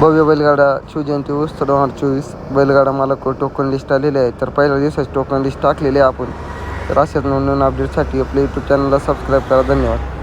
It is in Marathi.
भव्य बैलगाडा शिवजयंती उत्सव दोन हजार चोवीस बैलगाडा मला टोकन लिस्ट आलेली आहे तर पहिल्या दिवसाची टोकन लिस्ट टाकलेली आहे आपण. तर अशाच नवीन अपडेटसाठी आपल्या यूट्यूब चॅनलला सबस्क्राईब करा. धन्यवाद.